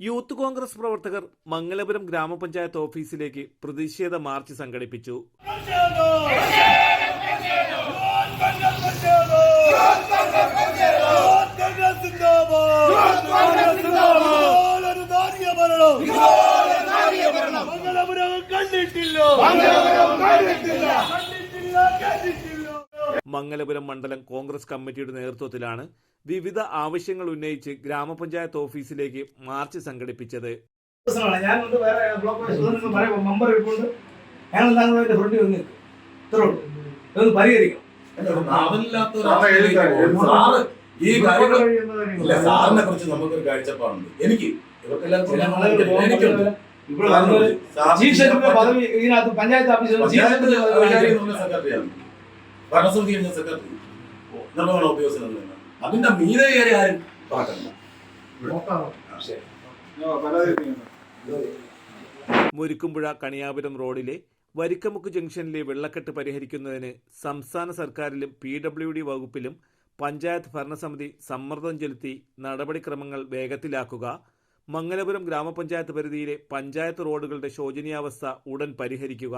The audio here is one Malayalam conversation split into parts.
യൂത്ത് കോൺഗ്രസ് പ്രവർത്തകർ മംഗലപുരം ഗ്രാമപഞ്ചായത്ത് ഓഫീസിലേക്ക് പ്രതിഷേധ മാർച്ച് സംഘടിപ്പിച്ചു. മംഗലപുരം മണ്ഡലം കോൺഗ്രസ് കമ്മിറ്റിയുടെ നേതൃത്വത്തിലാണ് വിവിധ ആവശ്യങ്ങൾ ഉന്നയിച്ച് ഗ്രാമപഞ്ചായത്ത് ഓഫീസിലേക്ക് മാർച്ച് സംഘടിപ്പിച്ചത്. ഒന്ന് വേറെ ബ്ലോക്ക് പറയുമ്പോൾ മെമ്പർ ഇപ്പോണ്ട് ഞങ്ങൾ താങ്കൾ അതിന്റെ ഫ്രണ്ട് വന്ന് ഇത്രേ ഉള്ളൂ. ഇതൊന്ന് പരിഹരിക്കണം. നാവില്ലാത്ത ഒരു അവസ്ഥയിലേക്ക് സാറ് ഈ കാര്യങ്ങൾ ഇല്ല സാറിനെ കുറിച്ച് നമുക്കൊരു കാഴ്ചപ്പാടുണ്ട്. എനിക്ക് ഇവർക്കെല്ലാം ചില ആളുകൾക്ക് എനിക്കുണ്ട്. ഇവിടെ ചീഫ് സെക്രട്ടറി പദവി ഇതിനകത്ത് പഞ്ചായത്ത് ഓഫീസിൽ ചീഫ് പഞ്ചായത്ത് സെക്രട്ടറി സെക്രട്ടറിയാണ്. ഭരണസമിതി എന്ന സെക്രട്ടറി നിർവഹണ ഉദ്യോഗസ്ഥൻ എന്ന് അതിന്റെ മീതെ കയറി ആരും പാട്ടല്ല മുരിക്കുമ്പുഴ കണിയാപുരം റോഡിലെ വരിക്കമുക്ക് ജംഗ്ഷനിലെ വെള്ളക്കെട്ട് പരിഹരിക്കുന്നതിന് സംസ്ഥാന സർക്കാരിലും പി ഡബ്ല്യു ഡി വകുപ്പിലും പഞ്ചായത്ത് ഭരണസമിതി സമ്മർദ്ദം ചെലുത്തി നടപടിക്രമങ്ങൾ വേഗത്തിലാക്കുക. മംഗലപുരം ഗ്രാമപഞ്ചായത്ത് പരിധിയിലെ പഞ്ചായത്ത് റോഡുകളുടെ ശോചനീയാവസ്ഥ ഉടൻ പരിഹരിക്കുക.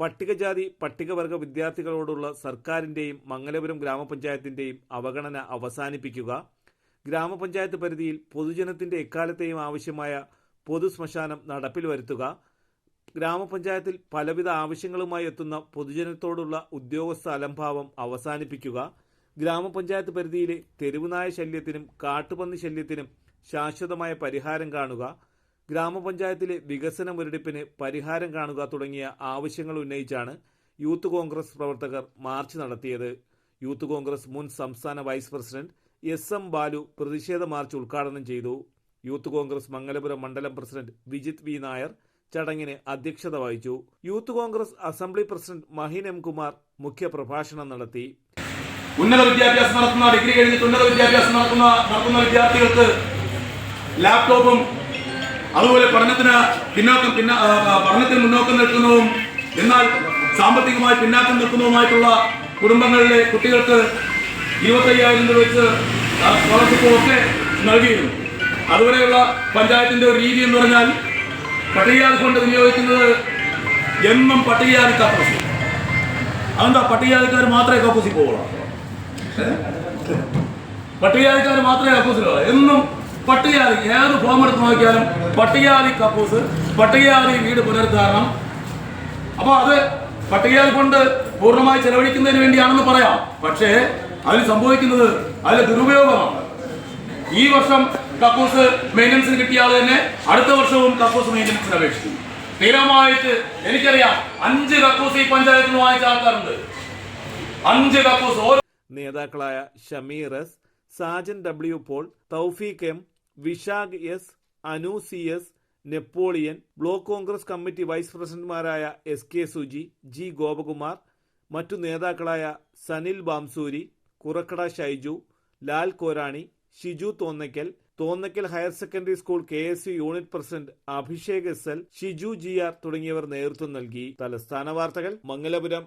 പട്ടികജാതി പട്ടികവർഗ വിദ്യാർത്ഥികളോടുള്ള സർക്കാരിന്റെയും മംഗലപുരം ഗ്രാമപഞ്ചായത്തിന്റെയും അവഗണന അവസാനിപ്പിക്കുക. ഗ്രാമപഞ്ചായത്ത് പരിധിയിൽ പൊതുജനത്തിന്റെ എക്കാലത്തെയും ആവശ്യമായ പൊതു ശ്മശാനം നടപ്പിൽ വരുത്തുക. ഗ്രാമപഞ്ചായത്തിൽ പലവിധ ആവശ്യങ്ങളുമായി എത്തുന്ന പൊതുജനത്തോടുള്ള ഉദ്യോഗസ്ഥ അലംഭാവം അവസാനിപ്പിക്കുക. ഗ്രാമപഞ്ചായത്ത് പരിധിയിലെ തെരുവുനായ ശല്യത്തിനും കാട്ടുപന്നി ശല്യത്തിനും ശാശ്വതമായ പരിഹാരം കാണുക. ഗ്രാമപഞ്ചായത്തിലെ വികസന മുരടിപ്പിന് പരിഹാരം കാണുക തുടങ്ങിയ ആവശ്യങ്ങൾ ഉന്നയിച്ചാണ് യൂത്ത് കോൺഗ്രസ് പ്രവർത്തകർ മാർച്ച് നടത്തിയത്. യൂത്ത് കോൺഗ്രസ് മുൻ സംസ്ഥാന vice president S M Balu പ്രതിഷേധ മാർച്ച് ഉദ്ഘാടനം ചെയ്തു. യൂത്ത് കോൺഗ്രസ് മംഗലപുരം മണ്ഡലം പ്രസിഡന്റ് വിജിത് വി നായർ ചടങ്ങിന് അധ്യക്ഷത വഹിച്ചു. Youth Congress assembly president Mahin M Kumar മുഖ്യപ്രഭാഷണം നടത്തി. ഉന്നത വിദ്യാഭ്യാസം നടത്തുന്ന ഡിഗ്രി കഴിഞ്ഞിട്ട് ഉന്നത വിദ്യാഭ്യാസം നടത്തുന്ന നടത്തുന്ന വിദ്യാർത്ഥികൾക്ക് ലാപ്ടോപ്പും അതുപോലെ പഠനത്തിന് പിന്നോക്കം പിന്ന പഠനത്തിന് മുന്നോക്കം നിൽക്കുന്നതും എന്നാൽ സാമ്പത്തികമായി പിന്നാക്കം നിൽക്കുന്നതുമായിട്ടുള്ള കുടുംബങ്ങളിലെ കുട്ടികൾക്ക് ഇരുപത്തയ്യായിരം രൂപ വെച്ച് സ്കോളർഷിപ്പും ഒക്കെ നൽകിയിരുന്നു. അതുവരെയുള്ള പഞ്ചായത്തിന്റെ ഒരു രീതി എന്ന് പറഞ്ഞാൽ പട്ടികജാതി ഫണ്ട് വിനിയോഗിക്കുന്നത് എന്നും പട്ടികജാതി കപ്പൂസി അതെന്താ? പട്ടികജാതിക്കാർ മാത്രമേ കപ്പൂസി പോകുള്ളൂ പട്ടികജാതിക്കാർ മാത്രമേ കക്കൂസിലോ എന്നും പട്ടികജാതി ഏത് ഫോം എടുത്ത് നോക്കിയാലും പട്ടികജാതി കപ്പൂസ് പട്ടികജാതി വീട് പുനരുദ്ധാരണം. അപ്പോൾ അത് പട്ടികജാതി ഫണ്ട് പൂർണമായി ചെലവഴിക്കുന്നതിന് വേണ്ടിയാണെന്ന് പറയാം. പക്ഷേ അതിൽ സംഭവിക്കുന്നത് അതിലെ ദുരുപയോഗമാണ്. ഈ വർഷം കക്കൂസ് മെയിന്റനൻസിന് കിട്ടിയ ആൾ തന്നെ അടുത്ത വർഷവും കക്കൂസ് മെയിന്റനൻസിന് അപേക്ഷിക്കും. സ്ഥിരമായിട്ട് എനിക്കറിയാം അഞ്ച് കക്കൂസ് ഈ പഞ്ചായത്തിൽ നിന്ന് വാങ്ങിച്ച ആൾക്കാരുണ്ട്. അഞ്ച് കക്കൂസ്. നേതാക്കളായ Shameer S Sajan W Paul Thoufeeq M Vishakh S Anu C S Napoleon block Congress committee vice പ്രസിഡന്റുമാരായ S K Suji G Gopakumar മറ്റു നേതാക്കളായ Sanil Bamsuri Kurakkada Shaiju Lal Korani Shiju Thonnakkal Thonnakkal higher secondary school K S U unit president Abhishek S L Shiju G R തുടങ്ങിയവർ നേതൃത്വം നൽകി. തലസ്ഥാന വാർത്തകൾ മംഗലപുരം.